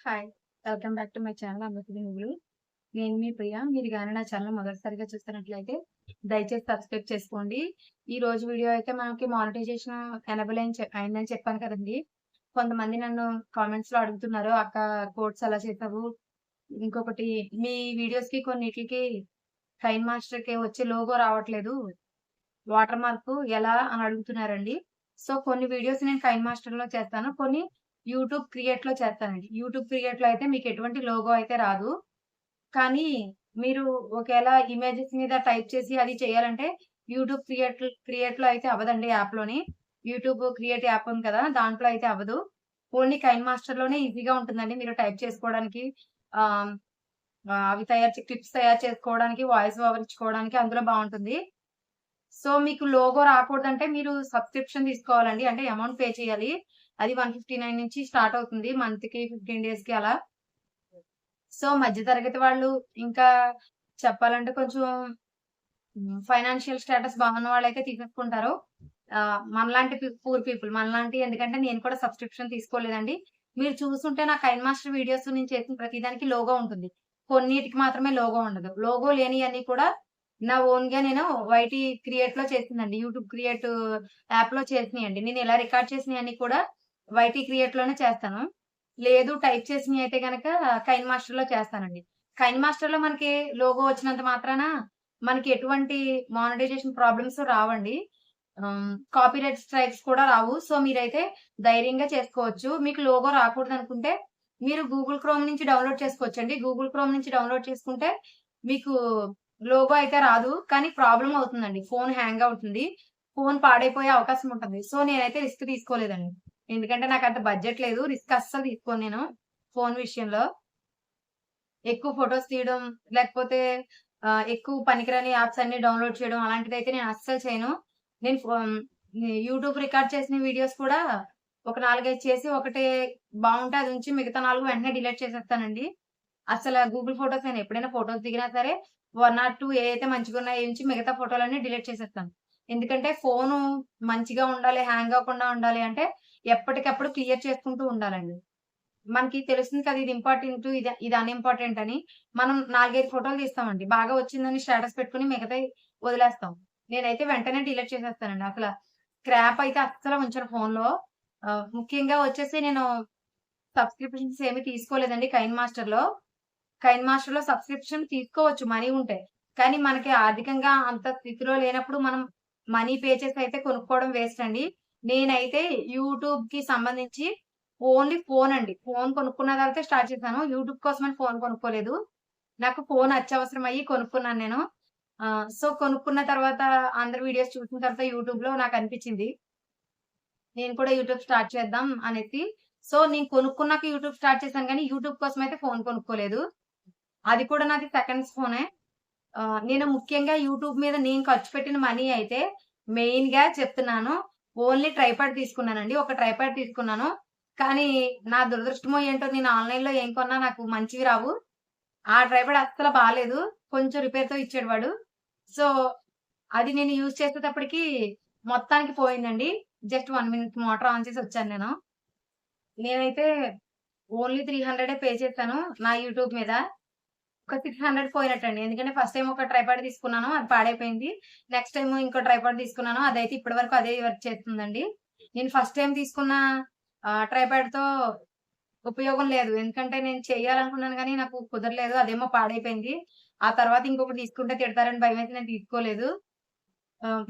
Hi welcome back to my channel అమృతి నువ్వులు నేను మీ ప్రియ మీరు కానీ నా ఛానల్ మొదటిసారిగా చూస్తున్నట్లయితే దయచేసి సబ్స్క్రైబ్ చేసుకోండి. ఈ రోజు వీడియో అయితే మనకి మానిటైజేషన్ ఎనబుల్ అని అయిందని చెప్పాను కదండి. కొంతమంది నన్ను కామెంట్స్లో అడుగుతున్నారు అక్క కోడ్స్ ఎలా చేసావు. ఇంకొకటి మీ వీడియోస్కి కొన్నిటికి కైన్ మాస్టర్కి వచ్చే లోగో రావట్లేదు. వాటర్ మార్క్ ఎలా? అని అడుగుతున్నారండి. సో కొన్ని వీడియోస్ నేను ఫైన్ మాస్టర్లో చేస్తాను. కొన్ని యూట్యూబ్ క్రియేట్లో చేస్తానండి. యూట్యూబ్ క్రియేట్లో అయితే మీకు ఎటువంటి లోగో అయితే రాదు. కానీ మీరు ఒకవేళ ఇమేజెస్ మీద టైప్ చేసి అది చేయాలంటే యూట్యూబ్ క్రియేట్ క్రియేట్లో అయితే అవ్వదండి యాప్లోని. యూట్యూబ్ క్రియేట్ యాప్ ఉంది కదా దాంట్లో అయితే అవ్వదు. ఓన్లీ కైన్ మాస్టర్లోనే ఈజీగా ఉంటుందండి మీరు టైప్ చేసుకోవడానికి. అవి తయారు క్లిప్స్ తయారు చేసుకోవడానికి వాయిస్ ఓవర్ ఇచ్చుకోవడానికి అందులో బాగుంటుంది. సో మీకు లోగో రాకూడదంటే మీరు సబ్స్క్రిప్షన్ తీసుకోవాలండి. అంటే అమౌంట్ పే చేయాలి. అది వన్ ఫిఫ్టీ నైన్ నుంచి స్టార్ట్ అవుతుంది మంత్కి ఫిఫ్టీన్ డేస్కి అలా. సో మధ్య తరగతి వాళ్ళు ఇంకా చెప్పాలంటే కొంచెం ఫైనాన్షియల్ స్టేటస్ బాగున్న వాళ్ళైతే తీసుకుంటారు తీసేసుకుంటారు మనలాంటి పూర్ పీపుల్ మనలాంటి ఎందుకంటే నేను కూడా సబ్స్క్రిప్షన్ తీసుకోలేదండి. మీరు చూస్తుంటే నా కైన్ మాస్టర్ వీడియోస్ నేను చేసిన ప్రతిదానికి లోగో ఉంటుంది. కొన్నిటికి మాత్రమే లోగో ఉండదు. లోగో లేని అన్ని కూడా నా ఓన్గా నేను వైటీ క్రియేట్లో చేసిందండి. యూట్యూబ్ క్రియేట్ యాప్లో చేసినాయండి. నేను ఇలా రికార్డ్ చేసినవి కూడా వైటీ క్రియేట్లోనే చేస్తాను. లేదు టైప్ చేసినవి అయితే గనక కైన్ మాస్టర్లో చేస్తానండి. కైన్ మాస్టర్లో మనకి లోగో వచ్చినంత మాత్రాన మనకి ఎటువంటి మానిటైజేషన్ ప్రాబ్లమ్స్ రావండి. Um, కాపీరైట్ స్ట్రైక్స్ కూడా రావు. సో మీరైతే ధైర్యంగా చేసుకోవచ్చు. మీకు లోగో రాకూడదు అనుకుంటే మీరు గూగుల్ క్రోమ్ నుంచి డౌన్లోడ్ చేసుకోవచ్చు అండి గూగుల్ క్రోమ్ నుంచి డౌన్లోడ్ చేసుకుంటే మీకు లోగో అయితే రాదు. కానీ ప్రాబ్లం అవుతుందండి. ఫోన్ హ్యాంగ్ అవుతుంది. ఫోన్ పాడైపోయే అవకాశం ఉంటుంది. సో నేనైతే రిస్క్ తీసుకోలేదండి. ఎందుకంటే నాకు అంత బడ్జెట్ లేదు. రిస్క్ అస్సలు తీసుకోను నేను ఫోన్ విషయంలో. ఎక్కువ ఫొటోస్ తీయడం లేకపోతే ఎక్కువ పనికిరాని యాప్స్ అన్ని డౌన్లోడ్ చేయడం అలాంటిది అయితే నేను అస్సలు చేయను. నేను యూట్యూబ్ రికార్డ్ చేసిన వీడియోస్ కూడా ఒక నాలుగైదు చేసి ఒకటే బాగుంటే అది ఉంచి మిగతా నాలుగు వెంటనే డిలీట్ చేసేస్తానండి. అసలు గూగుల్ ఫొటోస్ నేను ఎప్పుడైనా ఫొటోస్ దిగినా సరే వన్ ఆర్ టూ ఏదైతే మంచిగా ఉన్నాయో ఉంచి మిగతా ఫోటోలన్నీ డిలీట్ చేసేస్తాను. ఎందుకంటే ఫోను మంచిగా ఉండాలి హ్యాంగ్ అవ్వకుండా ఉండాలి అంటే ఎప్పటికప్పుడు క్లియర్ చేసుకుంటూ ఉండాలండి. మనకి తెలుస్తుంది కదా ఇది ఇంపార్టెంట్ ఇది ఇది అన్ఇంపార్టెంట్ అని. మనం నాలుగైదు ఫోటోలు తీస్తామండి. బాగా వచ్చిందని స్టేటస్ పెట్టుకుని మిగతా వదిలేస్తాం. నేనైతే వెంటనే డిలీట్ చేసేస్తానండి. అసలు స్క్రాప్ అయితే అస్సలు ఉంచాను ఫోన్లో ముఖ్యంగా వచ్చేసి నేను సబ్స్క్రిప్షన్స్ ఏమి తీసుకోలేదండి కైన్ మాస్టర్లో కైన్ మాస్టర్లో సబ్స్క్రిప్షన్ తీసుకోవచ్చు మనీ ఉంటే. కానీ మనకి ఆర్థికంగా అంత స్థితిలో లేనప్పుడు మనం మనీ పే చేసి అయితే కొనుక్కోవడం వేస్ట్ అండి. నేనైతే యూట్యూబ్కి సంబంధించి ఓన్లీ ఫోన్ అండి. ఫోన్ కొనుక్కున్న తర్వాత స్టార్ట్ చేశాను. యూట్యూబ్ కోసమని ఫోన్ కొనుక్కోలేదు. నాకు ఫోన్ అత్యవసరం అయ్యి కొనుక్కున్నాను నేను. సో కొనుక్కున్న తర్వాత అందరి వీడియోస్ చూసిన తర్వాత యూట్యూబ్లో నాకు అనిపించింది. నేను కూడా యూట్యూబ్ స్టార్ట్ చేద్దాం అనేసి. సో నేను కొనుక్కున్నాక యూట్యూబ్ స్టార్ట్ చేశాను కానీ యూట్యూబ్ కోసం అయితే ఫోన్ కొనుక్కోలేదు. అది కూడా నాది సెకండ్స్ ఫోనే నేను ముఖ్యంగా యూట్యూబ్ మీద నేను ఖర్చు పెట్టిన మనీ అయితే మెయిన్గా చెప్తున్నాను. ఓన్లీ ట్రైపాడ్ తీసుకున్నానండి. ఒక ట్రైపాడ్ తీసుకున్నాను. కానీ నా దురదృష్టమో ఏంటో నేను ఆన్లైన్లో ఏం కొన్నా నాకు మంచివి రావు. ఆ ట్రైపాడ్ అస్సలు బాగాలేదు కొంచెం రిపేర్తో ఇచ్చాడు వాడు. సో అది నేను యూజ్ చేసేటప్పటికి మొత్తానికి పోయిందండి. Just one minute motor on చేసి వచ్చాను నేను. నేనైతే ఓన్లీ త్రీ హండ్రెడ్ పే చేశాను నా యూట్యూబ్ మీద. ఒక సిక్స్ హండ్రెడ్ పోయినట్టండి. ఎందుకంటే ఫస్ట్ టైం ఒక ట్రైపాడ్ తీసుకున్నాను అది పాడైపోయింది. నెక్స్ట్ టైం ఇంకో ట్రైపాడ్ తీసుకున్నాను అదైతే ఇప్పటి వరకు అదే వర్క్ చేస్తుందండి. నేను ఫస్ట్ టైం తీసుకున్న ట్రైపాడ్తో ఉపయోగం లేదు. ఎందుకంటే నేను చేయాలనుకున్నాను కానీ నాకు కుదరలేదు అదేమో పాడైపోయింది. ఆ తర్వాత ఇంకొకటి తీసుకుంటే తిడతారని భయం అయితే నేను తీసుకోలేదు.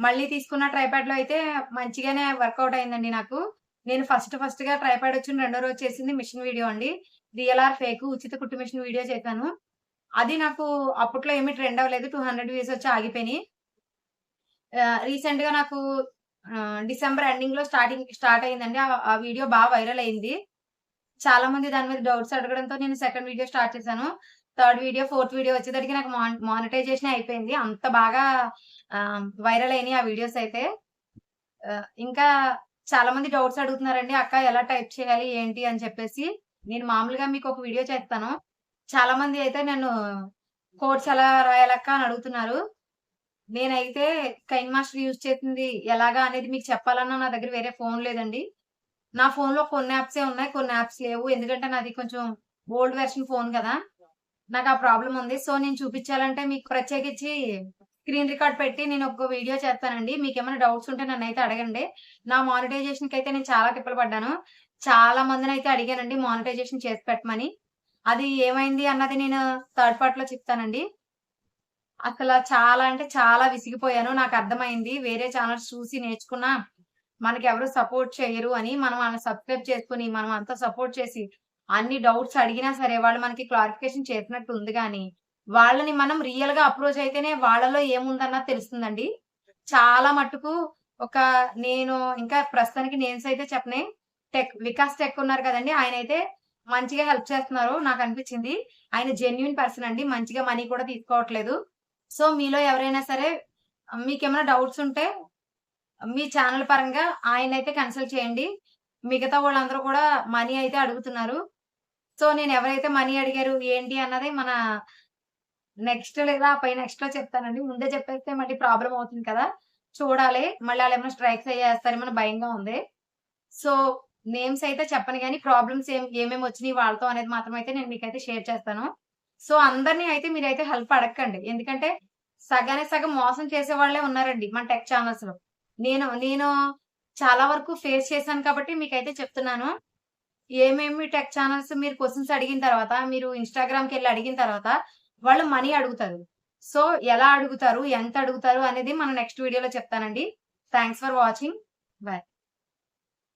మళ్ళీ తీసుకున్న ట్రైపాడ్లో అయితే మంచిగానే వర్కౌట్ అయిందండి నాకు. నేను ఫస్ట్ ఫస్ట్గా ట్రైపాడ్ వచ్చిన రెండో రోజు చేసింది మిషన్ వీడియో అండి. డిఎల్ఆర్ ఫేక్ ఉచిత కుట్టు మిషన్ వీడియో చేశాను. అది నాకు అప్పట్లో ఏమి ట్రెండ్ అవ్వలేదు. టూ హండ్రెడ్ వ్యూస్ వచ్చి ఆగిపోయినాయి. రీసెంట్గా నాకు డిసెంబర్ ఎండింగ్లో స్టార్టింగ్ స్టార్ట్ అయిందండి ఆ- ఆ వీడియో బాగా వైరల్ అయింది. చాలా మంది దాని మీద డౌట్స్ అడగడంతో నేను సెకండ్ వీడియో స్టార్ట్ చేశాను. థర్డ్ వీడియో ఫోర్త్ వీడియో వచ్చేసరికి నాకు మానిటైజేషన్ అయిపోయింది. అంత బాగా వైరల్ అయినాయి ఆ వీడియోస్ అయితే. ఇంకా చాలా మంది డౌట్స్ అడుగుతున్నారండి అక్క ఎలా టైప్ చేయాలి? ఏంటి? అని చెప్పేసి. నేను మామూలుగా మీకు ఒక వీడియో చేస్తాను. చాలా మంది అయితే నేను కోడ్స్ ఎలా రాయాలక్క అని అడుగుతున్నారు. నేనైతే కైన్ మాస్టర్ యూజ్ చేసింది ఎలాగా అనేది మీకు చెప్పాలన్నా నా దగ్గర వేరే ఫోన్ లేదండి. నా ఫోన్లో కొన్ని యాప్సే ఉన్నాయి కొన్ని యాప్స్ లేవు. ఎందుకంటే నాది కొంచెం ఓల్డ్ వెర్షన్ ఫోన్ కదా. నాకు ఆ ప్రాబ్లం ఉంది. సో నేను చూపించాలంటే మీకు ప్రత్యేకించి స్క్రీన్ రికార్డ్ పెట్టి నేను ఒక వీడియో చేస్తానండి. మీకు ఏమైనా డౌట్స్ ఉంటే నన్ను అయితే అడగండి. నా మానిటైజేషన్కి అయితే నేను చాలా తిప్పలు పడ్డాను. చాలా మందిని అయితే అడిగానండి మానిటైజేషన్ చేసి పెట్టమని. అది ఏమైంది అన్నది నేను థర్డ్ పార్ట్లో చెప్తానండి. అసలు చాలా అంటే చాలా విసిగిపోయాను. నాకు అర్థమైంది. వేరే ఛానల్స్ చూసి నేర్చుకున్నా. మనకి ఎవరు సపోర్ట్ చేయరు అని మనం వాళ్ళని సబ్స్క్రైబ్ చేసుకుని మనం అంతా సపోర్ట్ చేసి అన్ని డౌట్స్ అడిగినా సరే వాళ్ళు మనకి క్లారిఫికేషన్ చేసినట్టు ఉంది కానీ వాళ్ళని మనం రియల్గా అప్రోచ్ అయితేనే వాళ్ళలో ఏముందన్నా తెలుస్తుందండి. చాలా మట్టుకు ఒక నేను ఇంకా ప్రస్తుతానికి నేమ్స్ అయితే చెప్పనే. టెక్ వికాస్ టెక్ ఉన్నారు కదండి. ఆయన అయితే మంచిగా హెల్ప్ చేస్తున్నారు నాకు అనిపించింది. ఆయన జెన్యున్ పర్సన్ అండి మంచిగా మనీ కూడా తీసుకోవట్లేదు. సో మీలో ఎవరైనా సరే మీకు ఏమైనా డౌట్స్ ఉంటే మీ ఛానల్ పరంగా ఆయన అయితే కన్సల్ట్ చేయండి. మిగతా వాళ్ళందరూ కూడా మనీ అయితే అడుగుతున్నారు. సో నేను ఎవరైతే మనీ అడిగారు ఏంటి అన్నది మన నెక్స్ట్ లేదా పై నెక్స్ట్లో చెప్తానండి. ముందే చెప్పేస్తే మళ్ళీ ప్రాబ్లం అవుతుంది కదా. చూడాలి. మళ్ళీ వాళ్ళు ఏమైనా స్ట్రైక్స్ అయ్యేస్తారేమో భయంగా ఉంది. సో నేమ్స్ అయితే చెప్పను కానీ ప్రాబ్లమ్స్ ఏం ఏమేమి వచ్చినాయి వాళ్ళతో అనేది మాత్రం అయితే నేను మీకైతే షేర్ చేస్తాను. సో అందరినీ అయితే మీరైతే హెల్ప్ అడగండి. ఎందుకంటే సగానే సగం మోసం చేసే వాళ్ళే ఉన్నారండి మన టెక్ ఛానల్స్లో. నేను నేను చాలా వరకు ఫేస్ చేశాను కాబట్టి మీకైతే చెప్తున్నాను. ఏమేమి టెక్ ఛానల్స్ మీరు క్వశ్చన్స్ అడిగిన తర్వాత మీరు ఇన్స్టాగ్రామ్కి వెళ్ళి అడిగిన తర్వాత వాళ్ళు మనీ అడుగుతారు. సో ఎలా అడుగుతారు ఎంత అడుగుతారు అనేది మనం నెక్స్ట్ వీడియోలో చెప్తానండి. Thanks for watching. బాయ్.